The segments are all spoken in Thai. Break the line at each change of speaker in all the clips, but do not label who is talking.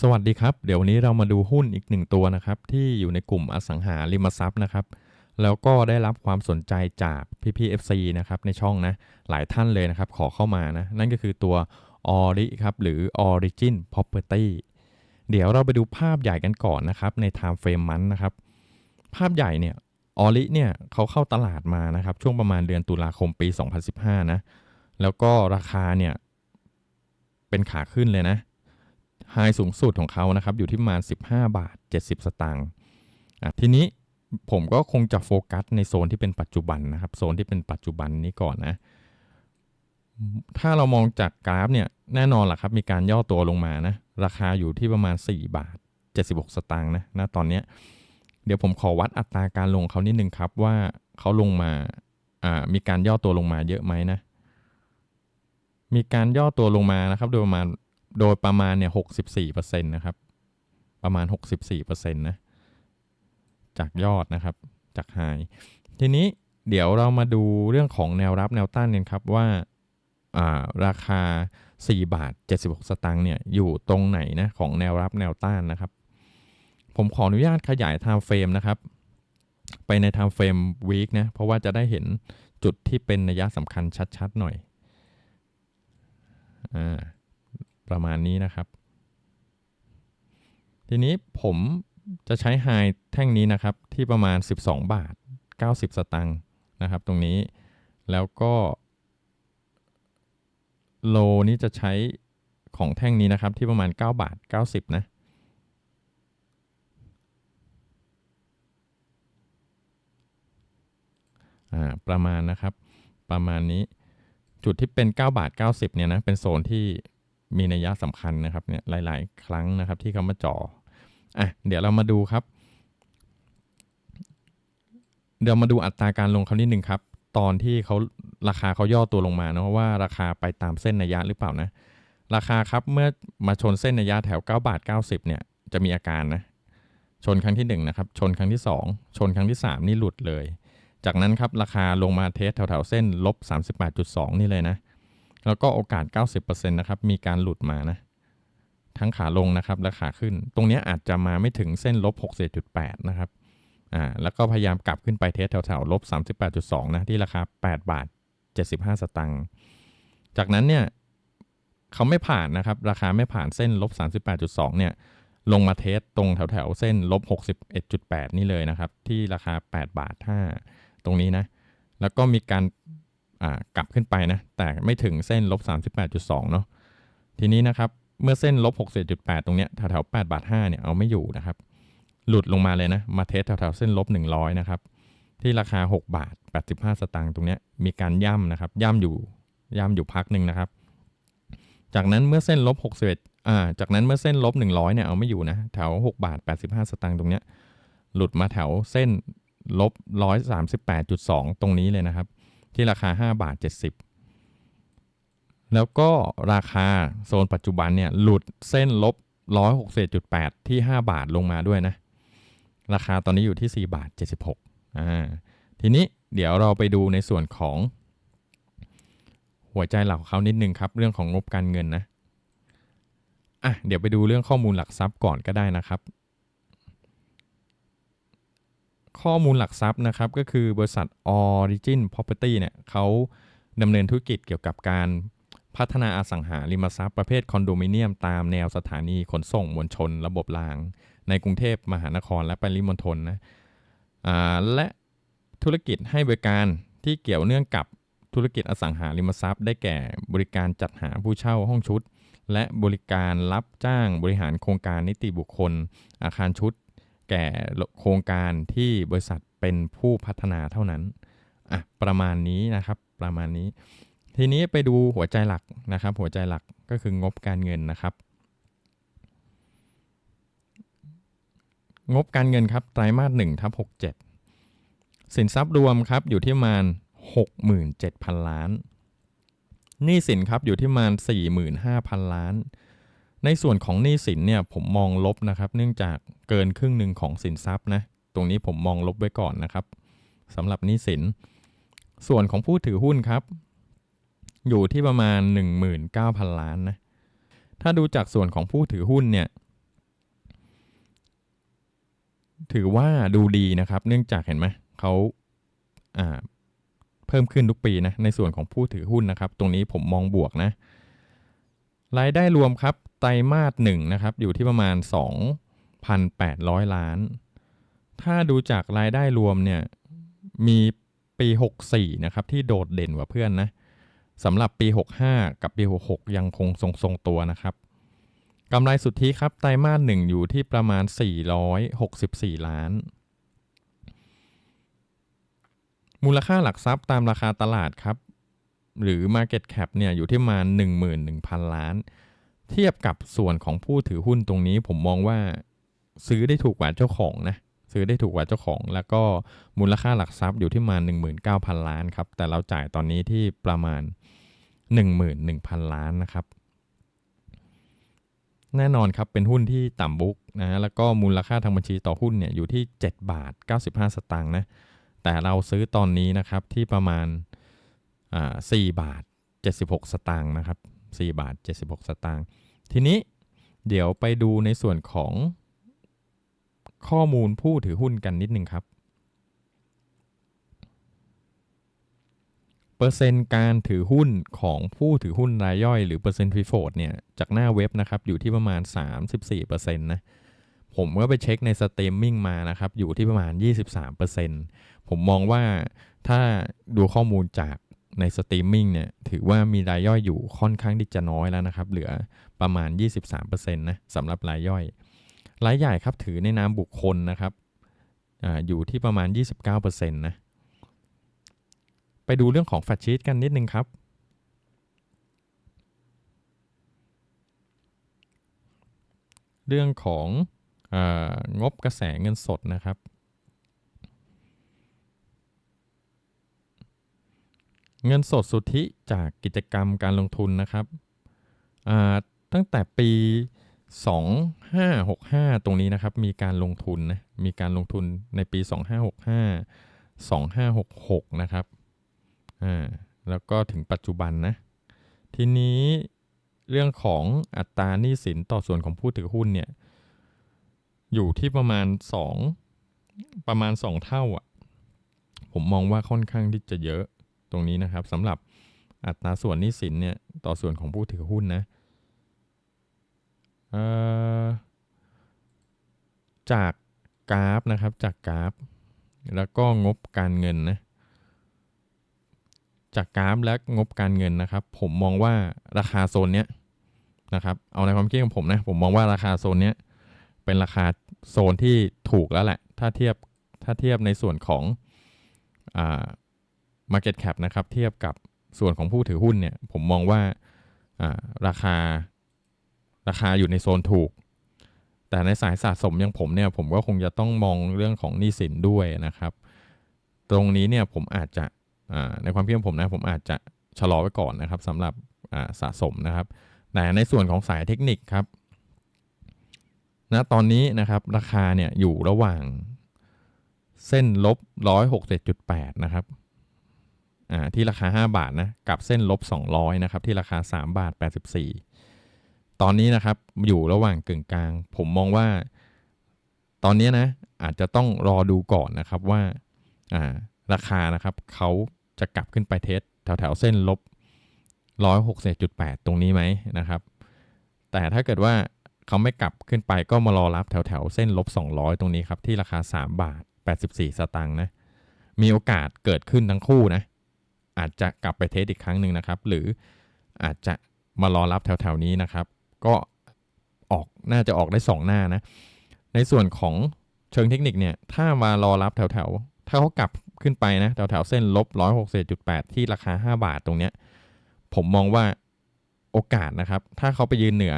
สวัสดีครับ เดี๋ยววันนี้เรามาดูหุ้นอีกหนึ่งตัวนะครับ ที่อยู่ในกลุ่มอสังหาริมทรัพย์นะครับ แล้วก็ได้รับความสนใจจากพี่พี FC นะครับในช่องนะหลายท่านเลยนะครับ ขอเข้ามานะนั่นก็คือตัว Ori ครับหรือ Origin Property เดี๋ยวเราไปดูภาพใหญ่กันก่อนนะครับใน Time Frame มันนะครับ ภาพใหญ่เนี่ยออริเนี่ยเขาเข้าตลาดมานะครับ ช่วงประมาณเดือนตุลาคมปี 2015 นะแล้วก็ราคาเนี่ยเป็นขาขึ้นเลยนะ ไฮสูงสุดของเขานะครับอยู่ที่ประมาณ 15 บาท 70 สตางค์ทีนี้ผมก็คงจะโฟกัสในโซนที่เป็นปัจจุบันนะครับโซนที่เป็นปัจจุบันนี้ก่อนนะ ถ้าเรามองจากกราฟเนี่ยแน่นอนล่ะครับมีการย่อตัวลงมานะราคาอยู่ที่ประมาณ 4 บาท 76 สตางค์นะณตอนเนี้ยเดี๋ยวผมขอวัดอัตราการลงเขานิดนึงครับว่าเขาลงมาอ่ามีการย่อตัวลงมาเยอะไหมนะมีการย่อตัวลงมานะครับโดยประมาณ โดยประมาณเนี่ยหกสิบสี่เปอร์เซ็นต์นะครับ ประมาณหกสิบสี่เปอร์เซ็นต์นะ จากยอดนะครับ จากไฮทีนี้เดี๋ยวเรามาดูเรื่องของแนวรับแนวต้านกันครับว่าอ่าราคา 4 บาท 76 สตางค์เนี่ยอยู่ตรงไหนนะของแนวรับแนวต้านนะครับ ผมขออนุญาตขยาย time frame นะครับ ไปใน time frame week นะเพราะว่าจะได้เห็นจุดที่เป็นนัยสำคัญชัดๆหน่อยอ่า ประมาณนี้นะครับ ทีนี้ผมจะใช้ไฮแท่งนี้นะครับ ที่ประมาณ 12 บาท 90 สตางค์นะครับ ตรงนี้แล้วก็โลนี้จะใช้ของแท่งนี้นะครับที่ประมาณ 9 บาท 90 นะประมาณนะครับ ประมาณนี้จุดที่เป็น 9 บาท 90 เนี่ยนะ เป็นโซนที่ มีนัยยะสำคัญนะครับเนี่ยหลาย ๆ ครั้งนะครับที่เขามาจ่ออะเดี๋ยวเรามาดูครับ เดี๋ยวมาดูอัตราการลงเขานิดหนึ่งครับ ตอนที่เขาราคาเขาย่อตัวลงมาเนาะว่าราคาไปตามเส้นนัยยะหรือเปล่านะ ราคาครับเมื่อมาชนเส้นนัยยะแถว 9 บาท 90เนี่ยจะมีอาการนะชนครั้งที่1นะครับชนครั้งที่ 2 ชนครั้งที่ 3 นี่หลุดเลย จากนั้นครับราคาลงมาเทสแถวๆเส้นลบ38.2 นี่เลยนะ แล้วก็โอกาส 90%นะครับมีการหลุดมานะ ทั้งขาลงนะครับและขาขึ้น ตรงนี้อาจจะมาไม่ถึงเส้นลบ61.8นะครับอ่าแล้วก็พยายามกลับขึ้นไปเทสแถวๆลบ38.2 นะที่ราคา 8 บาท 75 สตังค์จากนั้นเนี่ยเขาไม่ผ่านนะครับ ราคาไม่ผ่านเส้นลบ38.2 เนี่ยลงมาเทสตรงแถวๆเส้นลบ61.8 นี่เลยนะครับ ที่ราคา 8 บาท5ตรงนี้นะ แล้วก็มีการ กลับขึ้นไปนะ แต่ไม่ถึงเส้นลบ38.2 เนาะทีนี้นะครับ เมื่อเส้นลบ61.8ตรงเนี้ยแถวๆ8บาท5เนี่ยเอาไม่อยู่นะครับ หลุดลงมาเลยนะ มาเทสแถวๆเส้นลบ 100 นะครับ ที่ราคา 6 บาท 85 สตางค์ตรงเนี้ยมีการย่ำนะครับ ย่ำอยู่ย่ำอยู่พักหนึ่งนะครับ จากนั้นเมื่อเส้นลบ61อ่าจากนั้นเมื่อเส้นลบ 100 เนี่ยเอาไม่อยู่นะ แถว 6 บาท 85 สตางค์ตรงเนี้ยหลุดมาแถวเส้นลบ 138.2 ตรงนี้เลยนะครับ ที่ราคา 5 บาท 70 แล้วก็ราคาโซนปัจจุบันเนี่ยหลุดเส้นลบ 161.8 ที่ 5 บาทลงมาด้วยนะ ราคาตอนนี้อยู่ที่ 4 บาท 76อ่าทีนี้เดี๋ยวเราไปดูในส่วนของ หัวใจหลักของเขานิดนึงครับ เรื่องของงบการเงินนะอะเดี๋ยวไปดูเรื่องข้อมูลหลักทรัพย์ก่อนก็ได้นะครับ ข้อมูลหลักทรัพย์นะครับ ก็คือบริษัท Origin Property เนี่ยเขาดำเนินธุรกิจเกี่ยวกับการพัฒนาอสังหาริมทรัพย์ประเภทคอนโดมิเนียมตามแนวสถานีขนส่งมวลชน ระบบราง ในกรุงเทพมหานครและปริมณฑลนะอ่าและธุรกิจให้บริการที่เกี่ยวเนื่องกับธุรกิจอสังหาริมทรัพย์ ได้แก่บริการจัดหาผู้เช่าห้องชุด และบริการรับจ้างบริหารโครงการนิติบุคคล อาคารชุด แก่โครงการที่บริษัทเป็นผู้พัฒนาเท่านั้นอะประมาณนี้นะครับประมาณนี้ ทีนี้ไปดูหัวใจหลักนะครับ หัวใจหลักก็คืองบการเงินนะครับ งบการเงินครับไตรมาสหนึ่งทับหกเจ็ดสินทรัพย์รวมครับอยู่ที่ประมาณหกหมื่นเจ็ดพันล้านหนี้สินครับอยู่ที่ประมาณสี่หมื่นห้าพันล้าน ในส่วนของหนี้สินเนี่ยผมมองลบนะครับ เนื่องจากเกินครึ่งหนึ่งของสินทรัพย์นะตรงนี้ผมมองลบไว้ก่อนนะครับสำหรับหนี้สิน ส่วนของผู้ถือหุ้นครับ อยู่ที่ประมาณ 19,000 ล้านนะถ้าดูจากส่วนของผู้ถือหุ้นเนี่ยถือว่าดูดีนะครับ เนื่องจากเห็นไหมเขาาเพิ่มขึ้นทุกปีนะในส่วนของผู้ถือหุ้นนะครับ ตรงนี้ผมมองบวกนะรายได้รวมครับ ไตรมาสหนึ่งนะครับอยู่ที่ประมาณ 2,800 ล้าน ถ้าดูจากรายได้รวมเนี่ยมีปี 64 นะครับ ที่โดดเด่นกว่าเพื่อนนะสำหรับปี 65 กับปี 66 ยังคงทรงๆตัวนะครับกำไรสุทธิครับไตรมาสหนึ่งอยู่ที่ประมาณ 464 ล้าน มูลค่าหลักทรัพย์ตามราคาตลาดครับ หรือ Market Cap เนี่ยอยู่ที่ประมาณ11,000 ล้าน เทียบกับส่วนของผู้ถือหุ้นตรงนี้ ผมมองว่าซื้อได้ถูกกว่าเจ้าของนะซื้อได้ถูกกว่าเจ้าของ แล้วก็มูลค่าหลักทรัพย์อยู่ที่ประมาณ19,000 ล้านครับ แต่เราจ่ายตอนนี้ที่ประมาณ 11,000 ล้านนะครับ แน่นอนครับเป็นหุ้นที่ต่ำบุกนะแล้วก็มูลค่าทางบัญชีต่อหุ้นเนี่ยอยู่ที่ 7 บาท 95 สตางค์นะแต่เราซื้อตอนนี้นะครับที่ประมาณอ่า4บาท 76 สตางค์นะครับ4บาท 76 สตางค์ ทีนี้เดี๋ยวไปดูในส่วนของข้อมูลผู้ถือหุ้นกันนิดนึงครับเปอร์เซ็นต์การถือหุ้นของผู้ถือหุ้นรายย่อยหรือเปอร์เซ็นต์ฟรีโฟดเนี่ยจากหน้าเว็บนะครับอยู่ที่ประมาณ 34%นะผมก็ไปเช็คในสตรีมมิ่งมานะครับอยู่ที่ประมาณ 23%ผมมองว่าถ้าดูข้อมูลจากในสตรีมมิ่งเนี่ยถือว่ามีรายย่อยอยู่ค่อนข้างที่จะน้อยแล้วนะครับ เหลือ ประมาณ 23%นะสำหรับรายย่อย รายใหญ่ครับถือในนามบุคคลนะครับออยู่ที่ประมาณ 29%นะไปดูเรื่องของแฟชชีตกันนิดนึงครับเรื่องขององบกระแสเงินสดนะครับ เงินสดสุทธิจากกิจกรรมการลงทุนนะครับอ่า ตั้งแต่ปี 2565 ตรงนี้นะครับมีการลงทุนนะมีการลงทุนในปี 2565 2566 นะครับอ่าแล้วก็ถึงปัจจุบันนะทีนี้เรื่องของอัตราหนี้สินต่อส่วนของผู้ถือหุ้นเนี่ยอยู่ที่ประมาณ 2 ประมาณ 2 เท่าอะผมมองว่าค่อนข้างที่จะเยอะตรงนี้นะครับสำหรับอัตราส่วนหนี้สินเนี่ยต่อส่วนของผู้ถือหุ้นนะ จากกราฟนะครับจากกราฟ แล้วก็งบการเงินนะจากกราฟและงบการเงินนะครับ ผมมองว่าราคาโซนเนี้ยนะครับเอาในความคิดของผมนะผมมองว่าราคาโซนเนี้ยเป็นราคาโซนที่ถูกแล้วแหละ ถ้าเทียบถ้าเทียบในส่วนของอ่า Market Cap นะครับ เทียบกับส่วนของผู้ถือหุ้นเนี่ย ผมมองว่าอ่าราคา ราคาอยู่ในโซนถูก แต่ในสายสะสมอย่างผมเนี่ยผมก็คงจะต้องมองเรื่องของหนี้สินด้วยนะครับ ตรงนี้เนี่ยผมอาจจะในความคิดของผมนะผมอาจจะชะลอไว้ก่อนนะครับสำหรับสะสมนะครับแต่ในส่วนของสายเทคนิคครับณนะตอนนี้นะครับราคาเนี่ยอยู่ระหว่างเส้นลบ 167.8 นะครับที่ราคา 5 บาทนะกับเส้นลบ 200 นะครับ ที่ราคา 3 บาท 84 ตอนนี้นะครับอยู่ระหว่างกึ่งกลาง ผมมองว่า ตอนนี้นะ อาจจะต้องรอดูก่อนนะครับว่าราคานะครับเขาจะกลับขึ้นไปเทสแถวแถวเส้นลบ160.8 ตรงนี้ไหมนะครับ แต่ถ้าเกิดว่าเขาไม่กลับขึ้นไปก็มารอรับแถวแถวเส้นลบ 200 ตรงนี้ครับ ที่ราคา 3 บาท 84 สตางค์นะ มีโอกาสเกิดขึ้นทั้งคู่นะ อาจจะกลับไปเทสอีกครั้งหนึ่งนะครับ หรืออาจจะมารอรับแถวๆนี้นะครับ ก็ออกน่าจะออกได้ 2 หน้านะ ในส่วนของเชิงเทคนิคเนี่ย ถ้ามารอรับแถวๆถ้าเขากลับขึ้นไปนะแถวๆเส้นลบ160.8ที่ราคา 5 บาทตรงเนี้ย ผมมองว่าโอกาสนะครับ ถ้าเขาไปยืนเหนือ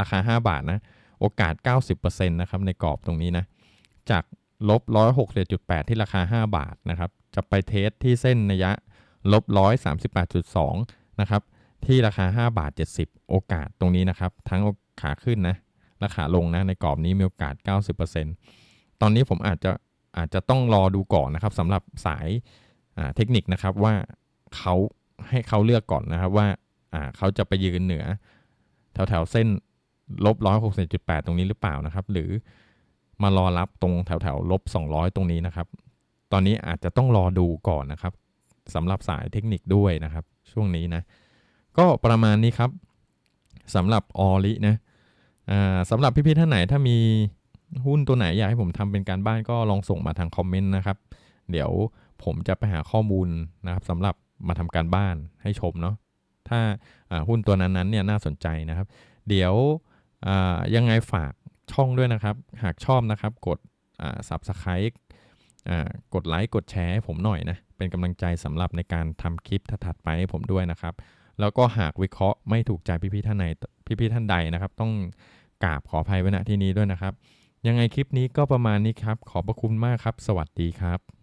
ราคา 5 บาทนะ โอกาส 90%นะครับในกรอบตรงนี้นะ จากลบ160.8ที่ราคา 5 บาทนะครับ จะไปเทสที่เส้นระยะลบร้อยสามสิบแปดจุดสองนะครับ ที่ราคา 5 บาท 70 โอกาสตรงนี้นะครับ ทั้งขาขึ้นนะและขาลงนะในกรอบนี้มีโอกาส 90%ตอนนี้ผมอาจจะอาจจะต้องรอดูก่อนนะครับสำหรับสายเทคนิคนะครับว่าเขาให้เขาเลือกก่อนนะครับว่าเขาจะไปยืนเหนือ แถวแถวเส้นลบร้อยหกสิบจุดแปดตรงนี้หรือเปล่านะครับ หรือมารอรับตรงแถวแถวลบ200ตรงนี้นะครับ ตอนนี้อาจจะต้องรอดูก่อนนะครับสำหรับสายเทคนิคด้วยนะครับ ช่วงนี้นะ ก็ประมาณนี้ครับสำหรับออลินะสำหรับพี่ๆท่านไหนถ้ามีหุ้นตัวไหนอยากให้ผมทำเป็นการบ้านก็ลองส่งมาทางคอมเมนต์นะครับ เดี๋ยวผมจะไปหาข้อมูลนะครับสำหรับมาทำการบ้านให้ชมเนาะถ้าหุ้นตัวนั้นๆเนี่ยน่าสนใจนะครับ เดี๋ยวยังไงฝากช่องด้วยนะครับ หากชอบนะครับกดอ่า subscribe กดไลค์กดแชร์ให้ผมหน่อยนะ เป็นกำลังใจสำหรับในการทำคลิปถัดไปให้ผมด้วยนะครับ แล้วก็หากวิเคราะห์ไม่ถูกใจพี่ๆท่านไหนพี่ๆท่านใดนะครับ ต้องกราบขออภัยไว้ณที่นี้ด้วยนะครับ ยังไงคลิปนี้ก็ประมาณนี้ครับ ขอบพระคุณมากครับ สวัสดีครับ